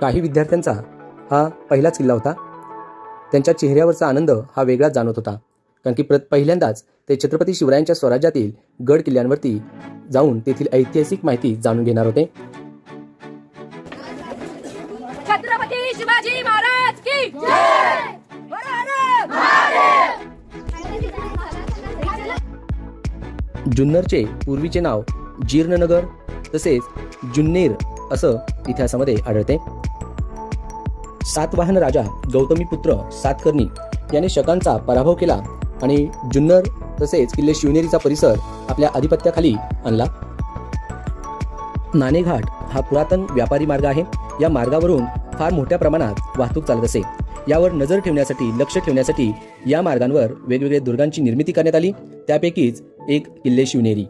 काही विद्यार्थ्यांचा हा पहिलाच किल्ला होता. त्यांच्या चेहऱ्यावरचा आनंद हा वेगळाच जाणवत होता. कारण की प्र पहिल्यांदाच ते छत्रपती शिवरायांच्या स्वराज्यातील गड किल्ल्यांवरती जाऊन तेथील ऐतिहासिक माहिती जाणून घेणार होते. छत्रपती शिवाजी महाराज की जय! हर हर जुन्नरचे पूर्वीचे नाव जीर्णनगर तसेच जुन्नेर असं इतिहासामध्ये आढळते. सातवाहन राजा गौतमीपुत्र सातकर्णी याने शकांचा पराभव केला आणि जुन्नर तसेच किल्ले शिवनेरीचा परिसर आपल्या आधिपत्याखाली आणला. नाणेघाट हा पुरातन व्यापारी मार्ग आहे. या मार्गावरून फार मोठ्या प्रमाणात वाहतूक चालत असे. यावर नजर ठेवण्यासाठी लक्ष ठेवण्यासाठी या मार्गांवर वेगवेगळ्या दुर्गांची निर्मिती करण्यात आली. त्यापैकीच एक किल्ले शिवनेरी.